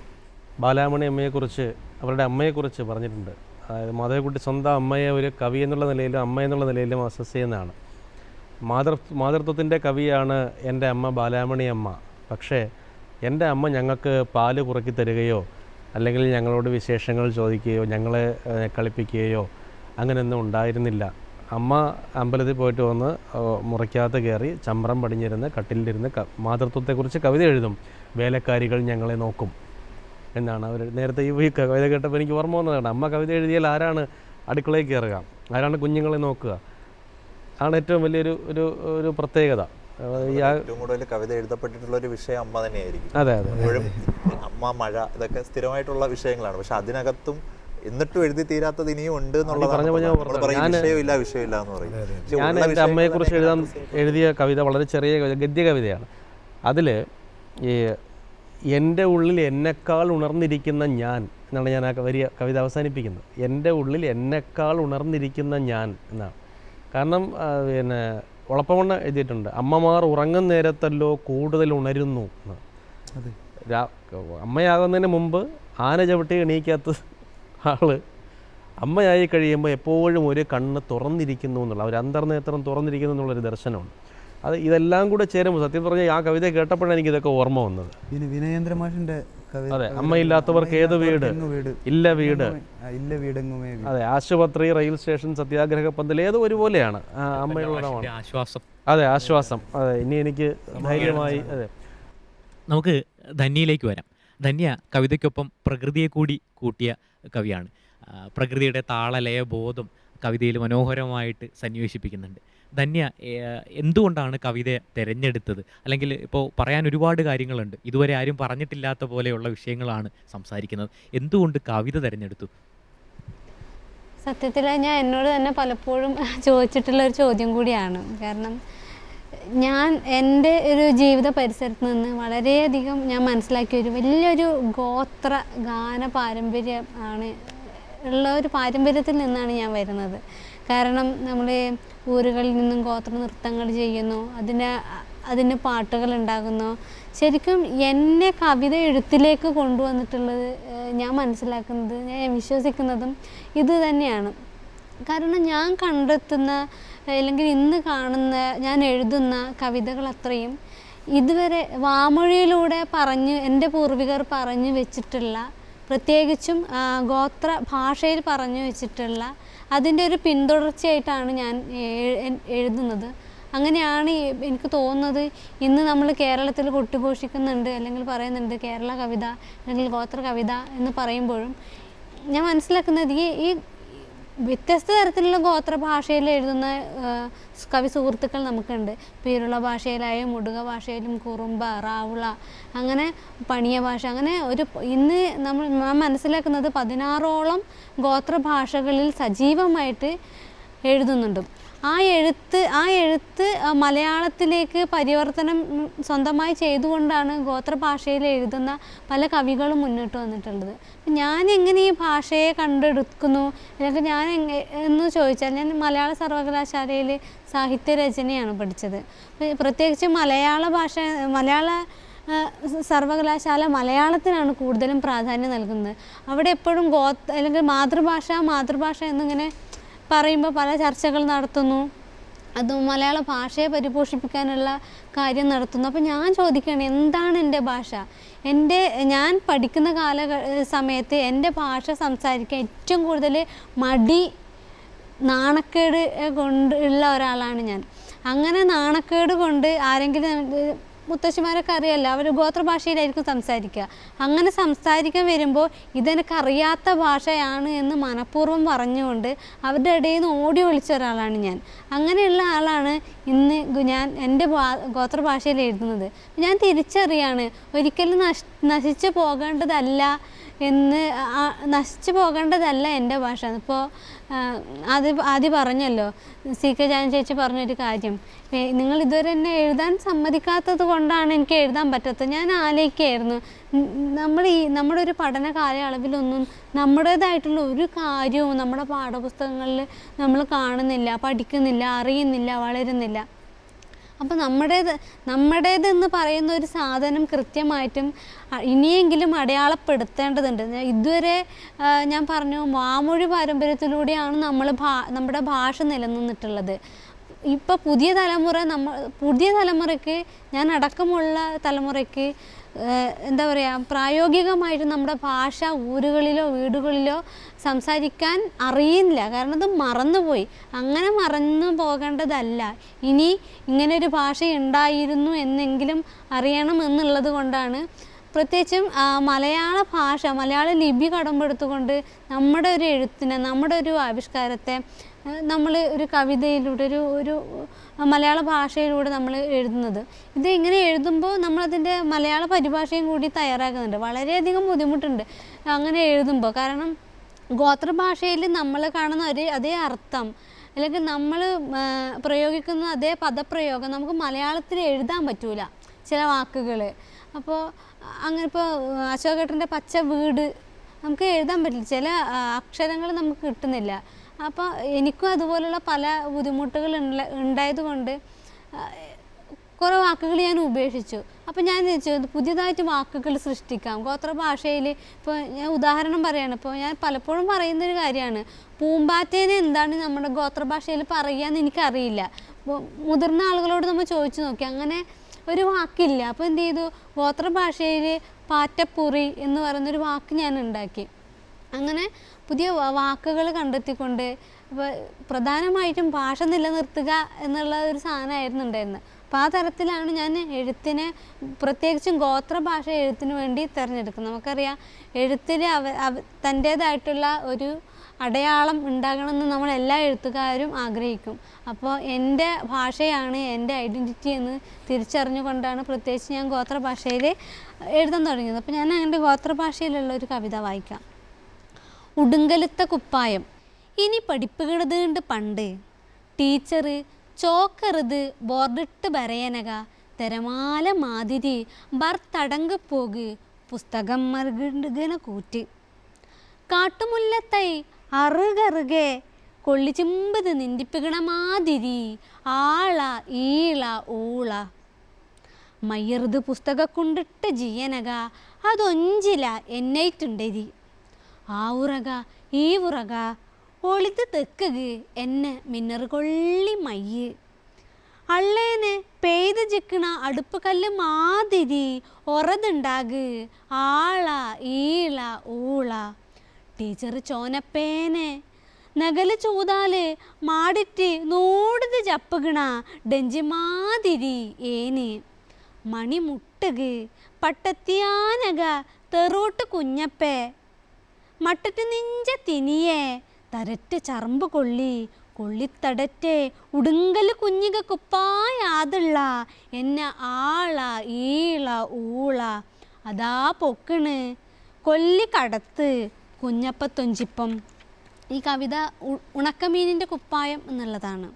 ബാലാമണി അമ്മയെക്കുറിച്ച് അവരുടെ അമ്മയെക്കുറിച്ച് പറഞ്ഞിട്ടുണ്ട്. അതായത് മാധവിക്കുട്ടി സ്വന്തം അമ്മയെ ഒരു കവി എന്നുള്ള നിലയിലും അമ്മ എന്നുള്ള നിലയിലും അസസ് ചെയ്യുന്നതാണ്. മാതൃ മാതൃത്വത്തിന്റെ കവിയാണ് എന്റെ അമ്മ ബാലാമണി അമ്മ. പക്ഷേ എന്റെ അമ്മ ഞങ്ങൾക്ക് പാൽ കുറക്കി തരികയോ അല്ലെങ്കിൽ ഞങ്ങളോട് വിശേഷങ്ങൾ ചോദിക്കുകയോ ഞങ്ങളെ കളിപ്പിക്കുകയോ അങ്ങനെയൊന്നും ഉണ്ടായിരുന്നില്ല. അമ്മ അമ്പലത്തിൽ പോയിട്ട് വന്ന് മുറിക്കകത്ത് കയറി ചമ്രം പടിഞ്ഞിരുന്ന് കട്ടിലിരുന്ന് ക മാതൃത്വത്തെക്കുറിച്ച് കവിത എഴുതും. വേലക്കാരികൾ ഞങ്ങളെ നോക്കും എന്നാണ് അവർ നേരത്തെ ഈ കവിത കേട്ടപ്പോൾ എനിക്ക് ഓർമ്മ വന്നതാണ് അമ്മ കവിത എഴുതിയാൽ ആരാണ് അടുക്കളയിൽ കയറുക? ആരാണ് കുഞ്ഞുങ്ങളെ നോക്കുക? ആണ് ഏറ്റവും വലിയൊരു ഒരു ഒരു പ്രത്യേകത. ഏറ്റവും കൂടുതൽ കവിത എഴുതപ്പെട്ടിട്ടുള്ള ഒരു വിഷയം അമ്മ തന്നെയായിരിക്കും. അതെ അതെ അമ്മ മഴ ഇതൊക്കെ സ്ഥിരമായിട്ടുള്ള വിഷയങ്ങളാണ്. പക്ഷെ അതിനകത്തും എന്നിട്ടും എഴുതി തീരാത്തത് ഇനിയും ഉണ്ട് എന്നുള്ളതാണ് ഞാൻ നമ്മൾ വിഷയമില്ല വിഷയമില്ല എന്ന് പറയും. ഞാൻ എന്റെ അമ്മയെ അമ്മയെക്കുറിച്ച് എഴുതാൻ എഴുതിയ കവിത വളരെ ചെറിയ കവിത ഗദ്യ കവിതയാണ് അതിൽ ഈ എന്റെ ഉള്ളിൽ എന്നെക്കാൾ ഉണർന്നിരിക്കുന്ന ഞാൻ എന്നാണ് ഞാൻ ആ വലിയ കവിത അവസാനിപ്പിക്കുന്നത്. എന്റെ ഉള്ളിൽ എന്നെക്കാൾ ഉണർന്നിരിക്കുന്ന ഞാൻ എന്നാണ്. കാരണം പിന്നെ ഉളപ്പമണ്ണ എഴുതിയിട്ടുണ്ട് അമ്മമാർ ഉറങ്ങുന്ന നേരത്തല്ലോ കൂടുതൽ ഉണരുന്നു എന്ന്. അമ്മയാകുന്നതിന് മുമ്പ് ആന ചവിട്ടി എണീക്കാത്ത ആൾ. അമ്മയായി കഴിയുമ്പോൾ എപ്പോഴും ഒരു കണ്ണ് തുറന്നിരിക്കുന്നു എന്നുള്ള ഒരു അന്തർനേത്രം തുറന്നിരിക്കുന്നു എന്നുള്ളൊരു ദർശനമാണ്. അത് ഇതെല്ലാം കൂടെ ചേരുമ്പോൾ സത്യം പറഞ്ഞാൽ ആ കവിത കേട്ടപ്പോഴാണ് എനിക്ക് ഇതൊക്കെ ഓർമ്മ വന്നത്. വിനയേന്ദ്ര മാഷിന്റെ കവിത അതെ, അമ്മയില്ലാത്തവർക്ക് ഏത് വീട്? ഇല്ല വീട്. ഇല്ല വീടെങ്ങുമേ വീട് അതെ ആശുപത്രി റെയിൽ സ്റ്റേഷൻ സത്യാഗ്രഹ പന്തൽ ഏതോ ഒരുപോലെയാണ്. അമ്മയുള്ളതാണ് ആശ്വാസം. അതെ ആശ്വാസം. അതെ ഇനി എനിക്ക് ധൈര്യമായി അതെ. നമുക്ക് ധന്യയിലേക്ക് വരാം. ധന്യ കവിതയ്ക്കൊപ്പം പ്രകൃതിയെ കൂടി കൂട്ടിയ കവിയാണ്. പ്രകൃതിയുടെ താളലയ ബോധം കവിതയിൽ മനോഹരമായിട്ട് സന്നിവേശിപ്പിക്കുന്നുണ്ട് ധന്യ എന്തുകൊണ്ടാണ് കവിത തിരഞ്ഞെടുത്തത്? അല്ലെങ്കിൽ ഇപ്പോൾ പറയാൻ ഒരുപാട് കാര്യങ്ങളുണ്ട്. ഇതുവരെ ആരും പറഞ്ഞിട്ടില്ലാത്ത പോലെയുള്ള വിഷയങ്ങളാണ് സംസാരിക്കുന്നത്. എന്തുകൊണ്ട് കവിത തിരഞ്ഞെടുത്തു? സത്യത്തിൽ ഞാൻ എന്നോട് തന്നെ പലപ്പോഴും ചോദിച്ചിട്ടുള്ള ഒരു ചോദ്യം കൂടിയാണ്. കാരണം ഞാൻ എന്റെ ഒരു ജീവിത പരിസരത്ത് നിന്ന് വളരെയധികം ഞാൻ മനസ്സിലാക്കിയ ഒരു വലിയൊരു ഗോത്ര ഗാന പാരമ്പര്യം ആണ് ഉള്ള ഒരു പാരമ്പര്യത്തിൽ നിന്നാണ് ഞാൻ വരുന്നത്. കാരണം നമ്മൾ ഊരുകളിൽ നിന്നും ഗോത്ര നൃത്തങ്ങൾ ചെയ്യുന്നു അതിന് അതിന് പാട്ടുകൾ ഉണ്ടാകുന്നു. ശരിക്കും എന്നെ കവിത എഴുത്തിലേക്ക് കൊണ്ടുവന്നിട്ടുള്ളത് ഞാൻ മനസ്സിലാക്കുന്നത് ഞാൻ വിശ്വസിക്കുന്നതും ഇത് തന്നെയാണ്. കാരണം ഞാൻ കണ്ടെത്തുന്ന അല്ലെങ്കിൽ ഇന്ന് കാണുന്ന ഞാൻ എഴുതുന്ന കവിതകൾ അത്രയും ഇതുവരെ വാമൊഴിയിലൂടെ പറഞ്ഞ് എന്റെ പൂർവികർ പറഞ്ഞു വെച്ചിട്ടുള്ള പ്രത്യേകിച്ചും ഗോത്ര ഭാഷയിൽ പറഞ്ഞു വെച്ചിട്ടുള്ള അതിന്റെ ഒരു പിന്തുടർച്ചയായിട്ടാണ് ഞാൻ എഴുതുന്നത്. അങ്ങനെയാണ് എനിക്ക് തോന്നുന്നത് ഇന്ന് നമ്മൾ കേരളത്തിൽ കൊട്ടിഘോഷിക്കുന്നുണ്ട് അല്ലെങ്കിൽ പറയുന്നുണ്ട് കേരള കവിത അല്ലെങ്കിൽ ഗോത്ര കവിത എന്ന് പറയുമ്പോഴും ഞാൻ മനസ്സിലാക്കുന്നത് ഈ ഈ വ്യത്യസ്ത തരത്തിലുള്ള ഗോത്ര ഭാഷയിൽ എഴുതുന്ന കവി സുഹൃത്തുക്കൾ നമുക്കുണ്ട്. പേരുള്ള ഭാഷയിലായും മുടുക ഭാഷയിലും കുറുമ്പ റാവുള അങ്ങനെ പണിയ ഭാഷ അങ്ങനെ ഒരു ഇന്ന് നമ്മൾ നാം മനസ്സിലാക്കുന്നത് പതിനാറോളം ഗോത്ര ഭാഷകളിൽ സജീവമായിട്ട് എഴുതുന്നുണ്ട്. ആ എഴുത്ത് ആ എഴുത്ത് മലയാളത്തിലേക്ക് പരിവർത്തനം സ്വന്തമായി ചെയ്തുകൊണ്ടാണ് ഗോത്രഭാഷയിൽ എഴുതുന്ന പല കവികളും മുന്നോട്ട് വന്നിട്ടുള്ളത്. ഞാൻ എങ്ങനെ ഈ ഭാഷയെ കണ്ടെടുക്കുന്നു? അല്ലെങ്കിൽ ഞാൻ എന്ന് ചോദിച്ചാൽ ഞാൻ മലയാള സർവകലാശാലയിൽ സാഹിത്യരചനയാണ് പഠിച്ചത്. പ്ര- പ്രത്യേകിച്ച് മലയാള ഭാഷ മലയാള സർവകലാശാല മലയാളത്തിനാണ് കൂടുതലും പ്രാധാന്യം നൽകുന്നത്. അവിടെ എപ്പോഴും ഗോ അല്ലെങ്കിൽ മാതൃഭാഷ മാതൃഭാഷ എന്നിങ്ങനെ പറയുമ്പോൾ പല ചർച്ചകൾ നടത്തുന്നു. അത് മലയാള ഭാഷയെ പരിപോഷിപ്പിക്കാനുള്ള കാര്യം നടത്തുന്നു. അപ്പോൾ ഞാൻ ചോദിക്കുകയാണ് എന്താണ് എന്റെ ഭാഷ? എന്റെ ഞാൻ പഠിക്കുന്ന കാല സമയത്ത് എന്റെ ഭാഷ സംസാരിക്കാൻ ഏറ്റവും കൂടുതൽ മടി നാണക്കേട് കൊണ്ട് ഉള്ള ഒരാളാണ് ഞാൻ. അങ്ങനെ നാണക്കേട് കൊണ്ട് ആരെങ്കിലും മുത്തശ്ശിമാരൊക്കെ അറിയാമല്ലോ അവർ ഗോത്രഭാഷയിലായിരിക്കും സംസാരിക്കുക. അങ്ങനെ സംസാരിക്കാൻ വരുമ്പോൾ ഇതെനിക്ക് അറിയാത്ത ഭാഷയാണ് എന്ന് മനഃപൂർവം പറഞ്ഞുകൊണ്ട് അവരുടെ ഇടയിൽ നിന്ന് ഓടി ഒളിച്ച ഒരാളാണ് ഞാൻ. അങ്ങനെയുള്ള ആളാണ് ഇന്ന് ഞാൻ എന്റെ ഗോത്രഭാഷയിൽ എഴുതുന്നത്. ഞാൻ തിരിച്ചറിയാണ് ഒരിക്കലും നശ് നശിച്ചു പോകേണ്ടതല്ല എന്ന് നശിച്ചു പോകേണ്ടതല്ല എന്റെ ഭാഷ. ഇപ്പോൾ അത് ആദ്യം പറഞ്ഞല്ലോ. സി കെ ജാൻ ചേച്ചി പറഞ്ഞൊരു കാര്യം. നിങ്ങൾ ഇതുവരെ എന്നെ എഴുതാൻ സമ്മതിക്കാത്തത് കൊണ്ടാണ് എനിക്ക് എഴുതാൻ പറ്റാത്തത്. ഞാൻ ആലോചിക്കുകയായിരുന്നു. നമ്മൾ ഈ നമ്മുടെ ഒരു പഠന കാലയളവിലൊന്നും നമ്മുടേതായിട്ടുള്ള ഒരു കാര്യവും നമ്മുടെ പാഠപുസ്തകങ്ങളിൽ നമ്മൾ കാണുന്നില്ല പഠിക്കുന്നില്ല അറിയുന്നില്ല വളരുന്നില്ല. അപ്പോൾ നമ്മുടേത് നമ്മുടേതെന്ന് പറയുന്ന ഒരു സാധനം കൃത്യമായിട്ടും ഇനിയെങ്കിലും അടയാളപ്പെടുത്തേണ്ടതുണ്ട്. ഇതുവരെ ഞാൻ പറഞ്ഞു വാമൊഴി പാരമ്പര്യത്തിലൂടെയാണ് നമ്മൾ ഭാ നമ്മുടെ ഭാഷ നിലനിന്നിട്ടുള്ളത്. ഇപ്പോൾ പുതിയ തലമുറ നമ്മൾ പുതിയ തലമുറയ്ക്ക് ഞാൻ അടക്കമുള്ള തലമുറയ്ക്ക് എന്താ പറയുക പ്രായോഗികമായിട്ട് നമ്മുടെ ഭാഷ ഊരുകളിലോ വീടുകളിലോ സംസാരിക്കാൻ അറിയില്ല. കാരണം അത് മറന്നുപോയി. അങ്ങനെ മറന്നു പോകേണ്ടതല്ല. ഇനി ഇങ്ങനെ ഒരു ഭാഷ ഉണ്ടായിരുന്നു എന്നെങ്കിലും അറിയണം എന്നുള്ളത് കൊണ്ടാണ്. പ്രത്യേകിച്ചും മലയാള ഭാഷ മലയാള ലിപി കടമ്പെടുത്തുകൊണ്ട് നമ്മുടെ ഒരു എഴുത്തിനെ നമ്മുടെ ഒരു ആവിഷ്കാരത്തെ നമ്മൾ ഒരു കവിതയിലൂടെ ഒരു ഒരു മലയാള ഭാഷയിലൂടെ നമ്മൾ എഴുതുന്നത്. ഇത് ഇങ്ങനെ എഴുതുമ്പോൾ നമ്മളതിന്റെ മലയാള പരിഭാഷയും കൂടി തയ്യാറാക്കുന്നുണ്ട്. വളരെയധികം ബുദ്ധിമുട്ടുണ്ട് അങ്ങനെ എഴുതുമ്പോൾ കാരണം ഗോത്രഭാഷയിൽ നമ്മൾ കാണുന്ന ഒരു അതേ അർത്ഥം അല്ലെങ്കിൽ നമ്മൾ പ്രയോഗിക്കുന്ന അതേ പദപ്രയോഗം നമുക്ക് മലയാളത്തിൽ എഴുതാൻ പറ്റൂല ചില വാക്കുകൾ അപ്പോൾ അങ്ങനെ ഇപ്പോൾ അശോകേട്ടന്റെ പച്ച വീട് നമുക്ക് എഴുതാൻ പറ്റില്ല. ചില അക്ഷരങ്ങൾ നമുക്ക് കിട്ടുന്നില്ല. അപ്പോൾ എനിക്കും അതുപോലുള്ള പല ബുദ്ധിമുട്ടുകൾ ഉണ്ടായതുകൊണ്ട് കുറേ വാക്കുകൾ ഞാൻ ഉപേക്ഷിച്ചു. അപ്പോൾ ഞാൻ ചോദിച്ചു പുതിയതായിട്ട് വാക്കുകൾ സൃഷ്ടിക്കാം. ഗോത്ര ഭാഷയിൽ ഇപ്പോൾ ഞാൻ ഉദാഹരണം പറയാണ്. ഇപ്പോൾ ഞാൻ പലപ്പോഴും പറയുന്നൊരു കാര്യമാണ്. പൂമ്പാറ്റേനെ എന്താണ് നമ്മുടെ ഗോത്ര ഗോത്രഭാഷയിൽ പറയുകയെന്ന് എനിക്കറിയില്ല. മുതിർന്ന ആളുകളോട് നമ്മൾ ചോദിച്ചു നോക്കി. അങ്ങനെ ഒരു വാക്കില്ല. അപ്പോൾ എന്ത് ചെയ്തു? ഗോത്ര ഭാഷയിൽ പാറ്റപ്പുറി എന്ന് പറയുന്നൊരു വാക്ക് ഞാൻ ഉണ്ടാക്കി. അങ്ങനെ പുതിയ വാക്കുകൾ കണ്ടെത്തിക്കൊണ്ട് ഇപ്പോൾ പ്രധാനമായിട്ടും ഭാഷ നിലനിർത്തുക എന്നുള്ള ഒരു സാധനമായിരുന്നു ഉണ്ടായിരുന്നത് അപ്പോൾ ആ തരത്തിലാണ് ഞാൻ എഴുത്തിനെ പ്രത്യേകിച്ചും ഗോത്രഭാഷ എഴുത്തിന് വേണ്ടി തിരഞ്ഞെടുക്കുന്നത്. നമുക്കറിയാം എഴുത്തിൽ അവ അവ തന്റേതായിട്ടുള്ള ഒരു അടയാളം ഉണ്ടാകണമെന്ന് നമ്മൾ എല്ലാ എഴുത്തുകാരും ആഗ്രഹിക്കും. അപ്പോൾ എന്റെ ഭാഷയാണ് എന്റെ ഐഡന്റിറ്റി എന്ന് തിരിച്ചറിഞ്ഞുകൊണ്ടാണ് പ്രത്യേകിച്ച് ഞാൻ ഗോത്രഭാഷയിൽ എഴുതാൻ തുടങ്ങിയത്. അപ്പോൾ ഞാൻ എന്റെ ഗോത്രഭാഷയിലുള്ള ഒരു കവിത വായിക്കാം. ഉടുങ്കലുത്ത കുപ്പായം. ഇനി പഠിപ്പുകിടതുകൊണ്ട് പണ്ട്. ടീച്ചർ ചോക്കറുത് ബോർഡിട്ട് വരയനക തിരമാല മാതിരി ബർത്തടങ്ക് പോക്. പുസ്തകം മറുകിടുകന കൂറ്റ്. കാട്ടുമുല്ലത്തൈ അറുകറുകെ കൊള്ളിച്ചിമ്പത് നിന്ദിപ്പിക്കണ മാതിരി ആള ഈള ഊള. മയ്യറുത് പുസ്തക കൊണ്ടിട്ട് ജീയനക. അതൊഞ്ചില എന്നേറ്റുണ്ടരി. ആ ഉറക ഈ ഉറക ഒളിത്ത് തെക്കക് എന്നെ മിന്നറ് കൊള്ളി മയ്യ്. അള്ളേന് പെയ്ത് ചിക്കണ അടുപ്പ് കല്ല് മാതിരി ഒറതുണ്ടാക് ആള ഈള ഊള. ടീച്ചർ ചോനപ്പേനെ നഗൽ ചൂതാൽ മാടിറ്റ് നൂടുത് ചപ്പുകണ ഡെഞ്ചി മാതിരി ഏന്. മണി മുട്ടുക് പട്ടത്തിയാനക തെറൂട്ട് കുഞ്ഞപ്പേ മട്ടറ്റ് നിഞ്ച തിനിയേ. തരറ്റ് ചറമ്പ് കൊള്ളി. കൊള്ളിത്തടറ്റെ. ഉടുങ്കൽ കുഞ്ഞിക കുപ്പായാതുള്ള എന്നെ ആള ഈള ഊള. അതാ പൊക്കണ്. കൊല്ലി കടത്ത്. കുഞ്ഞപ്പത്തൊഞ്ചിപ്പം. ഈ കവിത ഉണക്കമീനിന്റെ കുപ്പായം എന്നുള്ളതാണ്.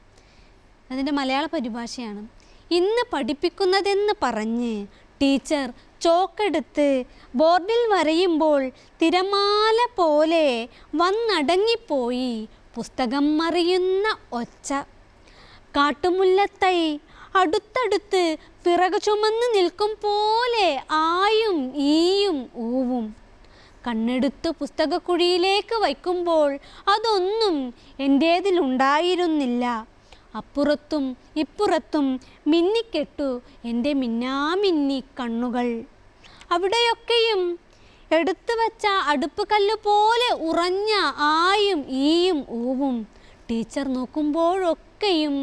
അതിന്റെ മലയാള പരിഭാഷയാണ്. ഇന്ന് പഠിപ്പിക്കുന്നതെന്ന് പറഞ്ഞ് ടീച്ചർ ചോക്കെടുത്ത് ബോർഡിൽ വരയുമ്പോൾ തിരമാല പോലെ വന്നടങ്ങിപ്പോയി പുസ്തകം മറിയുന്ന ഒച്ച. കാട്ടുമുല്ലത്തൈ അടുത്തടുത്ത് പിറകു ചുമന്ന് നിൽക്കും പോലെ ആയും ഈയും ഊവും. കണ്ണെടുത്ത് പുസ്തകക്കുഴിയിലേക്ക് വയ്ക്കുമ്പോൾ അതൊന്നും എന്റേതിലുണ്ടായിരുന്നില്ല അപ്പുറത്തും ഇപ്പുറത്തും മിന്നിക്കെട്ടു എന്റെ മിന്നാമിന്നി കണ്ണുകൾ. അവിടെയൊക്കെയും എടുത്തു വച്ച അടുപ്പ് കല്ല് പോലെ ഉറഞ്ഞ ആയും ഈയും ഊവും. ടീച്ചർ നോക്കുമ്പോഴൊക്കെയും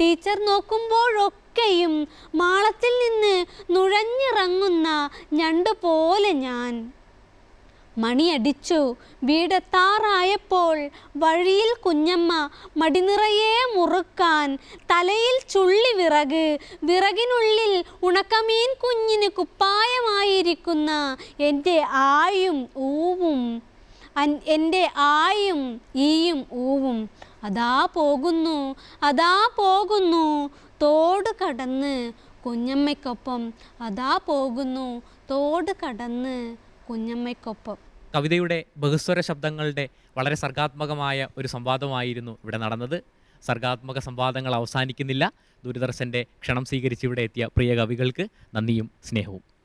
ടീച്ചർ നോക്കുമ്പോഴൊക്കെയും മാളത്തിൽ നിന്ന് നുഴഞ്ഞിറങ്ങുന്ന ഞണ്ട് പോലെ ഞാൻ. മണിയടിച്ചു. വീടെത്താറായപ്പോൾ വഴിയിൽ കുഞ്ഞമ്മ മടിനിറയെ മുറുക്കാൻ തലയിൽ ചുള്ളി വിറക്. വിറകിനുള്ളിൽ ഉണക്കമീൻ കുഞ്ഞിന് കുപ്പായമായിരിക്കുന്ന എന്റെ ആയും ഊവും. എന്റെ ആയും ഈയും ഊവും. അതാ പോകുന്നു അതാ പോകുന്നു. തോട് കടന്ന് കുഞ്ഞമ്മയ്ക്കൊപ്പം. അതാ പോകുന്നു തോട് കടന്ന് കുഞ്ഞമ്മയ്ക്കൊപ്പം. കവിതയുടെ ബഹുസ്വര ശബ്ദങ്ങളുടെ വളരെ സർഗാത്മകമായ ഒരു സംവാദമായിരുന്നു ഇവിടെ നടന്നത്. സർഗാത്മക സംവാദങ്ങൾ അവസാനിക്കുന്നില്ല. ദൂരദർശന്റെ ക്ഷണം സ്വീകരിച്ച് ഇവിടെ എത്തിയ പ്രിയ കവികൾക്ക് നന്ദിയും സ്നേഹവും.